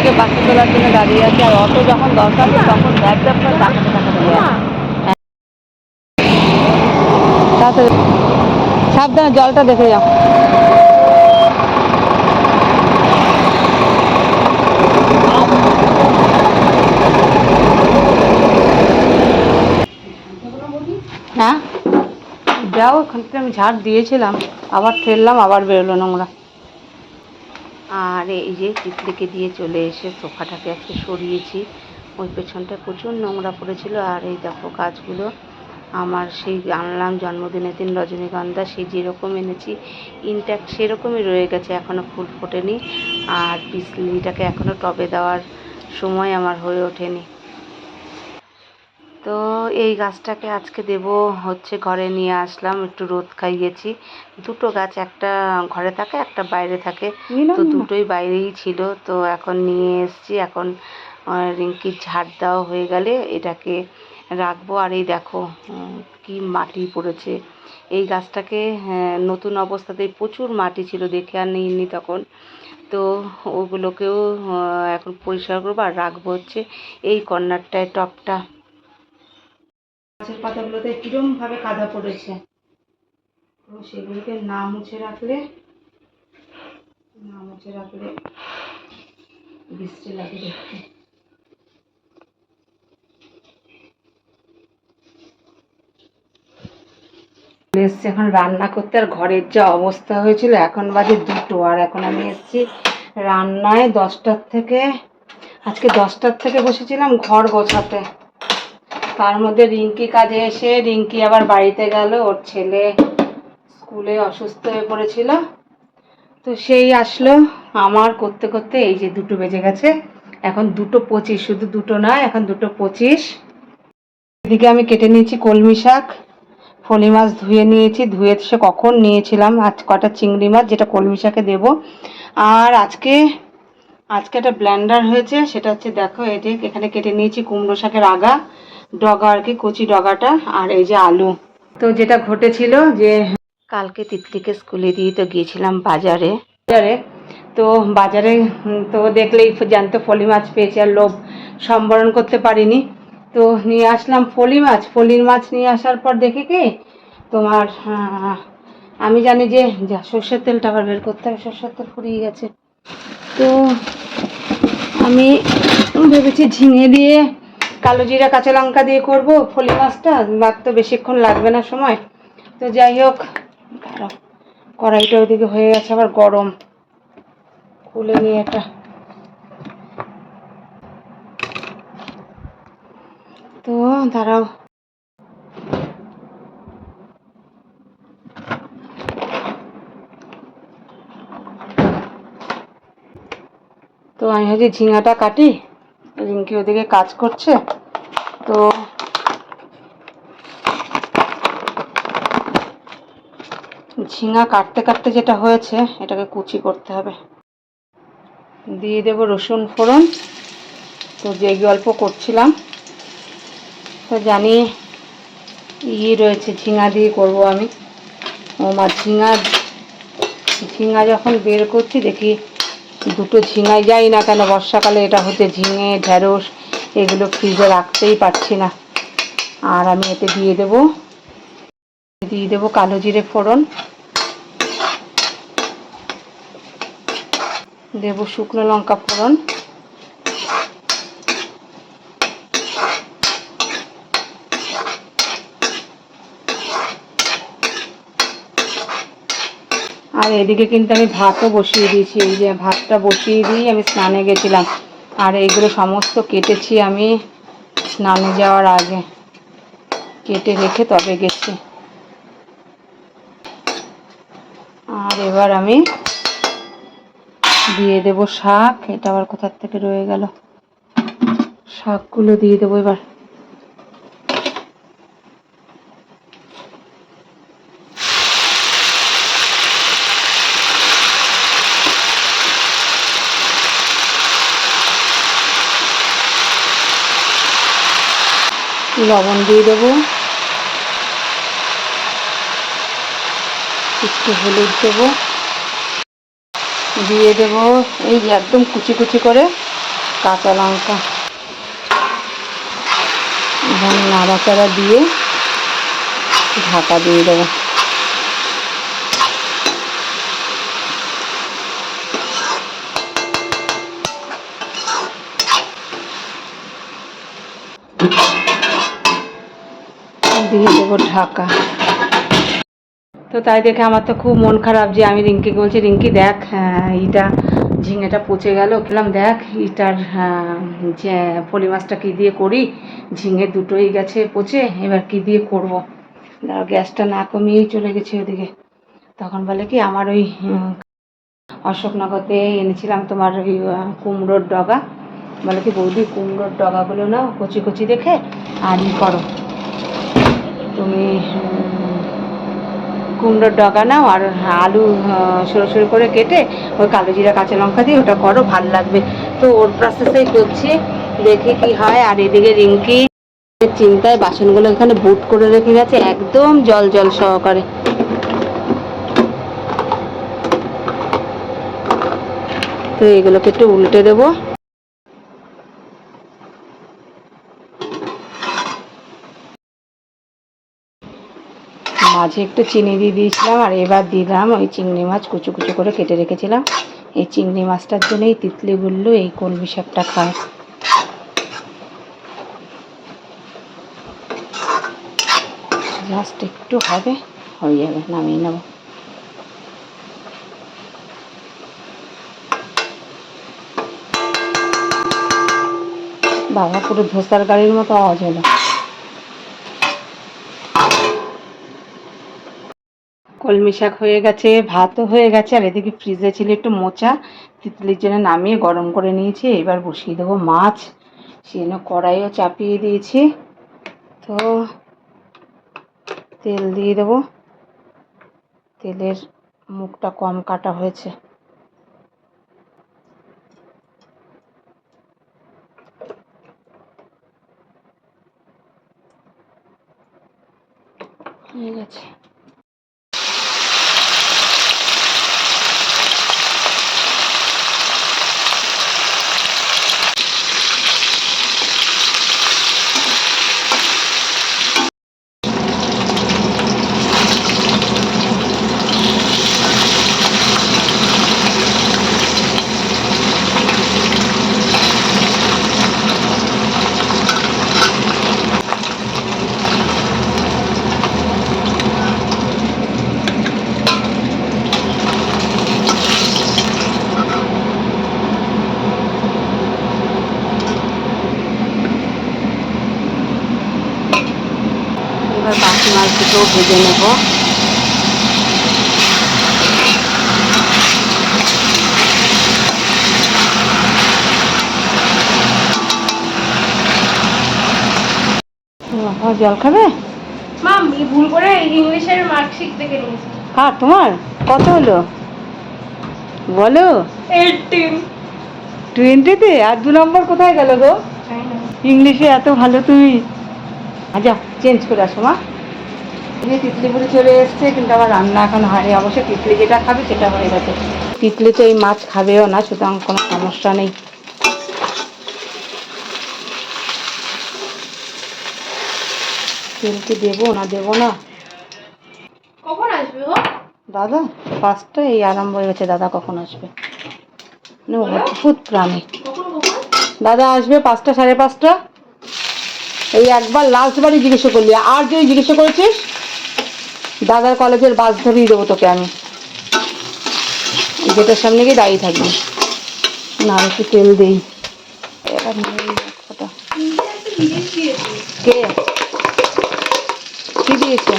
থেকে বাসে তোলার জন্য দাঁড়িয়ে আছে, আর অটো যখন দরকার তখন ব্যাগ ব্যাগ করে টাকাতে টাকাতে দেয় তাড়াতাড়ি সাবধানে জলটা দেখে যাও। হ্যাঁ? যাও, ওখান থেকে আমি ঝাড় দিয়েছিলাম, আবার ফেললাম, আবার বেরোলো নোংরা। আর এই যে তিতলিকে দিয়ে চলে এসে সোফাটাকে একটু সরিয়েছি। ওই পেছনটা প্রচুর নোংরা পড়েছিল আর এই দেখো গাছগুলো। আমার সেই আনলাম জন্মদিনের দিন রজনীগন্ধা, সেই যেরকম এনেছি ইনট্যাক্ট সেরকমই রয়ে গেছে এখনও ফুল ফোটেনি। আর পিসলিটাকে এখনও টবে দেওয়ার সময় আমার হয়ে ওঠেনি। তো এই গাছটাকে আজকে দেব হচ্ছে ঘরে নিয়ে আসলাম একটু রোদ খাইয়েছি। দুটো গাছ একটা ঘরে থাকে একটা বাইরে থাকে। তো দুটোই বাইরেই ছিল তো এখন নিয়ে এসেছি। এখন রিঙ্কির ঝাড় দেওয়া হয়ে গেলে এটাকে রাখব। আর এই দেখো কি মাটি পড়েছে। এই গাছটাকে হ্যাঁ, নতুন অবস্থাতেই প্রচুর মাটি ছিল দেখে আর নিইনি তখন। তো ওগুলোকেও এখন পরিষ্কার করব আর রাখব হচ্ছে এই কর্নারটায় টপটা। গাছের পাতাগুলোতে কিরমভাবে কাদা পড়েছে? তো সেগুলোকে না মুছে রাখলে, না মুছে রাখলে বৃষ্টি লাগে দেখতে। এসছি এখন রান্না করতে, আর ঘরের যা অবস্থা হয়েছিল, এখন বাজে দুটো, আর এখন আমি এসেছি রান্নায় দশটার থেকে, আজকে দশটার থেকে বসেছিলাম ঘর গোছাতে। তার মধ্যে রিঙ্কি কাজে এসে রিঙ্কি আবার বাড়িতে গেল, ওর ছেলে স্কুলে অসুস্থ হয়ে পড়েছিল। তো সেই আসলো আমার করতে করতে, এই যে দুটো বেজে গেছে, এখন দুটো পঁচিশ, শুধু দুটো নয় এখন দুটো পঁচিশ। এদিকে আমি কেটে নিয়েছি কলমি শাক, ফলি মাছ ধুয়ে নিয়েছি, ধুয়ে সে কখন নিয়েছিলাম, আজ কটা চিংড়ি মাছ, যেটা কলমি শাকে দেবো। আর আজকে আজকে একটা ব্ল্যান্ডার হয়েছে, সেটা হচ্ছে দেখো যে এখানে কেটে নিয়েছি কুমড়ো শাকের আগা। ডগা আর কি কচি ডগাটা আর এই যে আলু। তো যেটা ঘটেছিল যে কালকে তিতলিকে স্কুলে দিয়ে তো গিয়েছিলাম বাজারে। বাজারে। তো বাজারে তো দেখলেই জানতো ফলি মাছ পেয়েছি আর লোভ সম্বরণ করতে পারিনি। তো নিয়ে আসলাম ফলি মাছ। ফলির মাছ নিয়ে আসার পর দেখে কি তোমার আমি জানি যে যা সর্ষের তেলটা আবার বের করতে হবে সর্ষের তেল ফুরিয়ে গেছে। তো আমি ভেবেছি ঝিঙে দিয়ে কালো জিরা, কাঁচা লঙ্কা দিয়ে করব, ফলি মাছটা মার তো বেশিক্ষণ লাগবে না সময়। তো যাই হোক কড়াইটা ওইদিকে হয়ে গেছে, আবার গরম। খুলে নিয়ে এটা। তো দাঁড়াও। তো আমি হচ্ছে ঝিঙাটা কাটি। রিঙ্কি ওদিকে কাজ করছে, তো ঝিঙা কাটতে কাটতে যেটা হয়েছে, এটাকে কুচি করতে হবে। দিয়ে দেব রসুন ফোড়ন, তো যে গল্প করছিলাম। তো জানি ই রয়েছে, ঝিঙা দিয়ে করব আমি। ও মা, ঝিঙা ঝিঙা যখন বের করছি দেখি দুটো ঝিঙায় যাই না কেন, বর্ষাকালে এটা হচ্ছে ঝিঙে, ঢেঁড়স, এগুলো ফ্রিজে রাখতেই পারছি না। আর আমি এতে দিয়ে দেব দিয়ে দেব কালো জিরে ফোড়ন। দেব শুকনো লঙ্কা ফোড়ন। আর এদিকে কিন্তু আমি ভাতও বসিয়ে দিয়েছি, এই যে ভাতটা বসিয়ে দিয়ে আমি স্নানে গেছিলাম। আর এইগুলো সমস্ত কেটেছি আমি স্নানে যাওয়ার আগে। কেটে রেখে তবে গেছি। আর এবার আমি দিয়ে দেব শাক, এটা আবার কোথার থেকে রয়ে গেল? শাকগুলো দিয়ে দেবো এবার। লবণ দিয়ে দেবো। একটু হলুদ দেবো। দিয়ে দেবো এই যে একদম কুচি কুচি করে কাঁচা লঙ্কা। এবং নাড়াচাড়া দিয়ে ঢাকা দিয়ে দেবো। দিয়ে দেবো ঢাকা। তো তাই দেখে আমার তো খুব মন খারাপ যে আমি রিঙ্কিকে বলছি, রিঙ্কি, দেখ ইটা ঝিঙেটা পচে গেল। খেলাম দেখ, ইটার যে পলি মাছটা কী দিয়ে করি? ঝিঙে দুটোই গেছে পচে, এবার কি দিয়ে করব? গ্যাসটা না কমিয়েই চলে গেছে ওদিকে। তখন বলে কি, আমার ওই অশোকনগরতে এনেছিলাম তোমার ওই কুমড়োর ডগা। বলে কি, বৌদি, কুমড়োর ডগাগুলো নাও, কচি কচি দেখে, আর ই করো। তুমি কুমড়োর ডগা নাও আর আলু সরু সরু করে কেটে ওই কালো জিরা, কাঁচা লঙ্কা দিয়ে ওটা করো, ভালো লাগবে। তো ওর প্রসেসেই করছি, দেখি কি হয়। আর এদিকে রিঙ্কি চিন্তায় বাসনগুলো এখানে বুট করে রেখে গেছে, একদম জল জল সহকারে। তো এগুলোকে একটু উল্টে দেবো। মাঝে একটু চিনি দিয়ে দিয়েছিলাম, আর এবার দিলাম ওই চিংড়ি মাছ কুচু কুচু করে কেটে রেখেছিলাম। এই চিংড়ি মাছটার জন্যই তিতলি গুল্লু এই কলমি শাকটা খায়। জাস্ট একটু হবে, হয়ে যাবে, নামিয়ে নেব। বাবা পুরো ধোসার গাড়ির মতো আওয়াজ হলো। কলমি শাক হয়ে গেছে, ভাতও হয়ে গেছে, আর এদিকে ফ্রিজে ছিল একটু মোচা। তিতলির জন্য নামিয়ে গরম করে নিয়েছি, এবার বসিয়ে দেবো মাছ। সেজন্য কড়াইও চাপিয়ে দিয়েছি। তো তেল দিয়ে দেবো। তেলের মুখটা কম কাটা হয়েছে। হয়ে গেছে এবার বাকি মাছগুলোও ভেজে নেব জল খাবে? মাম এই ভুল করে ইংলিশের মার্কশিট থেকে নিয়েছি কার তোমার? কত হলো? বলো। এইটিন টোয়েন্টিতে আর দু নম্বর কোথায় গেল গো? ইংলিশে এত ভালো তুমি। আচ্ছা চেঞ্জ করে আসো মা। এই তিতলিপুরি চলে এসছে কিন্তু আমার রান্না এখন হয়নি। অবশ্য তিতলি যেটা খাবে সেটা হয়ে গেছে। তিতলি তো এই মাছ খাবেও না সুতরাং কোনো সমস্যা নেই। তেল কি দেবো না দেবো না? কখন আসবে দাদা পাঁচটা এই আরম্ভ হয়ে গেছে। দাদা কখন আসবে? অদ্ভুত প্রাণী। দাদা আসবে পাঁচটা সাড়ে পাঁচটা? এই একবার লাস্ট বারই জিজ্ঞেস করলি। আর যদি জিজ্ঞেস করেছিস? দাদার কলেজের বাস ধরিয়ে দেবো তোকে আমি। গেটের সামনে গিয়ে দাঁড়িয়ে থাকবি। না একটু তেল দিই। কে? কি দিয়েছে?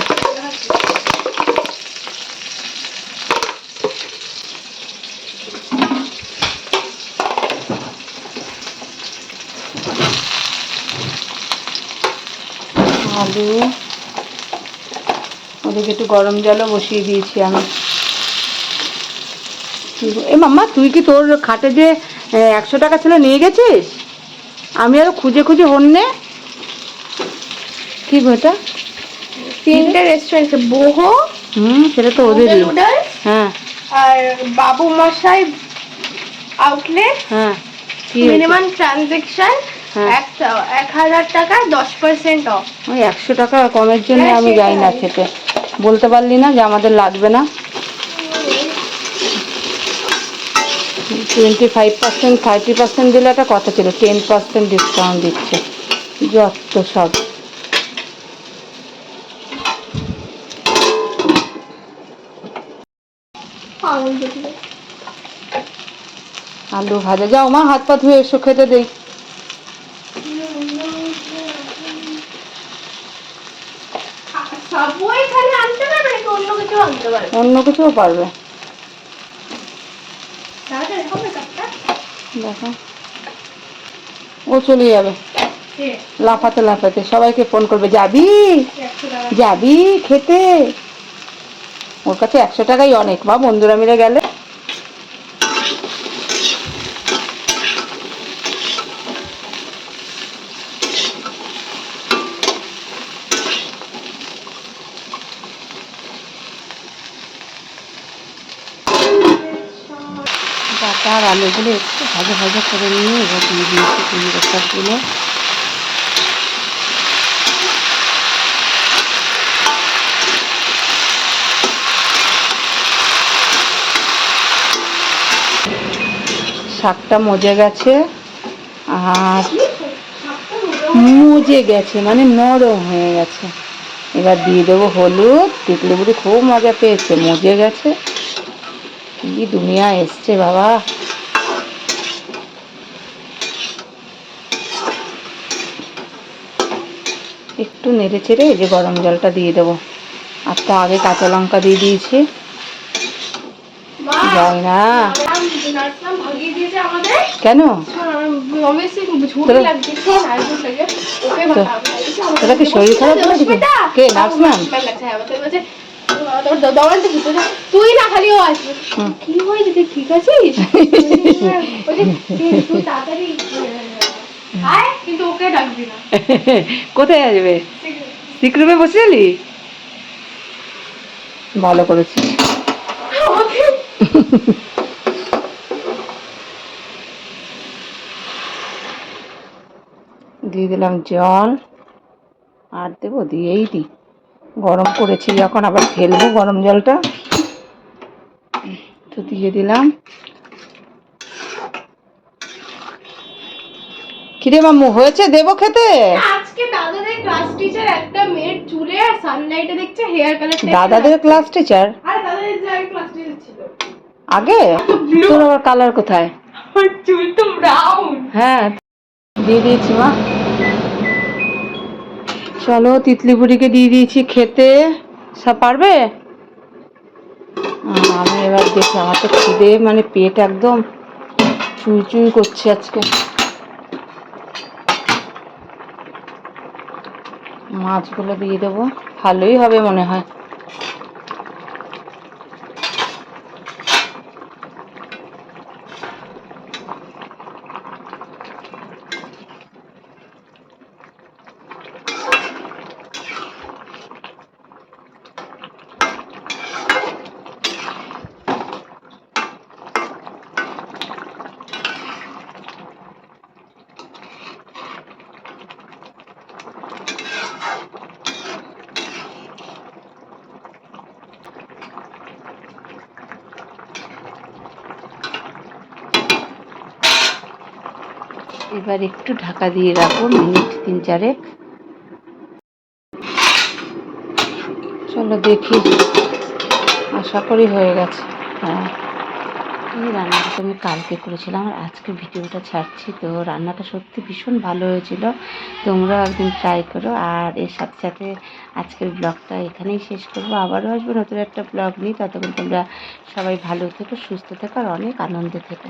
আলু। ওদিকে একটু গরম জলও বসিয়ে দিয়েছি আমি। এ মাম্মা তুই কি তোর খাটে যে একশো টাকা ছিল নিয়ে গেছিস? আমি আরও খুঁজে খুঁজে হন্যে কি গো এটা? তিনটে রেস্টুরেন্ট বহু হুম সেটা তো নুডলস হ্যাঁ। আর বাবু মশাই আউটলেট হ্যাঁ কি মিনিমাম ট্রানজেকশন হ্যাঁ। এক এক হাজার টাকা দশ পার্সেন্ট অফ ওই একশো টাকা কমের জন্য হ্যাঁ, আমি যাই না খেতে। বলতে পারলি না যে আমাদের লাগবে না? Twenty five percent thirty percent দিলে একটা কথা ছিল টেন পার্সেন্ট ডিসকাউন্ট দিচ্ছে। যত সব। আলু ভাজা। যাও মা হাত পা ধুয়ে এসো খেতে দেই সবই খালি আনতে পারবে নাকি অন্য কিছু আনতে পারবে অন্য কিছুও পারবে। দেখো। ও চলে যাবে। লাফাতে লাফাতে সবাইকে ফোন করবে যাবি? যাবি খেতে? ওর কাছে একশো টাকাই অনেক। বা বন্ধুরা মিলে গেলে আলুগুলো একটু ভাজা ভাজা করে নিয়ে এবার দিয়ে দিয়েছি কুমড়ো শাকগুলো। শাকটা মজে গেছে আর মজে গেছে মানে নরম হয়ে গেছে। এবার দিয়ে দেবো হলুদ তিতলি খুব মজা পেয়েছে, মজে গেছে। কি দুনিয়া এসছে বাবা। একটু নেড়ে চেড়ে এই যে গরম জলটা দিয়ে দেবো। আর তো আগে কাঁচা লঙ্কা দিয়ে দিয়েছি। যাই না কেন? তোরা- লাগছে নার্ভাস লাগে। ওকে তো- ভাগিয়েছে কি শরীর খারাপ নাকি? কে, নার্স ম্যাম? হ্যাঁ তোর। তুই না খালি। কি হয়েছে ঠিক আছিস? তুই তাড়াতাড়ি আয় কিন্তু ওকে ডাকবি না। কোথায় আসবে? সিক্রুমে বসে এলি ভালো করেছিস। দিয়ে দিলাম জল। আর দেবো দিয়েই দিই গরম করেছি যখন আবার ফেলব গরম জলটা। তো দিয়ে দিলাম। কিরে মাম্মু হয়েছে দেবো খেতে? আজকে দাদাদের ক্লাস টিচার একটা মেয়ের চুলে আর সানলাইটে দেখছে হেয়ার কালার দাদাদের ক্লাস টিচার আরে দাদাদের যে ক্লাস টিচার ছিল। আগে? তোর আবার কালার কোথায়? চুল তো ব্রাউন হ্যাঁ দিয়ে দিয়েছি মা। চলো তিতলি বুড়িকে দিয়ে দিয়েছি খেতে। সব পারবে? আমি এবার দেখি আমার তো খিদে মানে পেট একদম চুই চুই করছে আজকে। মাছগুলো দিয়ে দেবো। ভালোই হবে মনে হয়। এবার একটু ঢাকা দিয়ে রাখব, মিনিট তিন চারেক। চলো দেখি, আশা করি হয়ে গেছে। হ্যাঁ। এই রান্নাটা আমি কালকে করেছিলাম, আর আজকে ভিডিওটা ছাড়ছি, তো রান্নাটা সত্যি ভীষণ ভালো হয়েছিল। তোমরাও একদিন ট্রাই করো, আর এর সাথে সাথে আজকের ব্লগটা এখানেই শেষ করব। আবারও আসব নতুন একটা ব্লগ নিয়ে। ততক্ষণ তোমরা সবাই ভালো থেকো, সুস্থ থেকো, আর অনেক আনন্দে থেকো।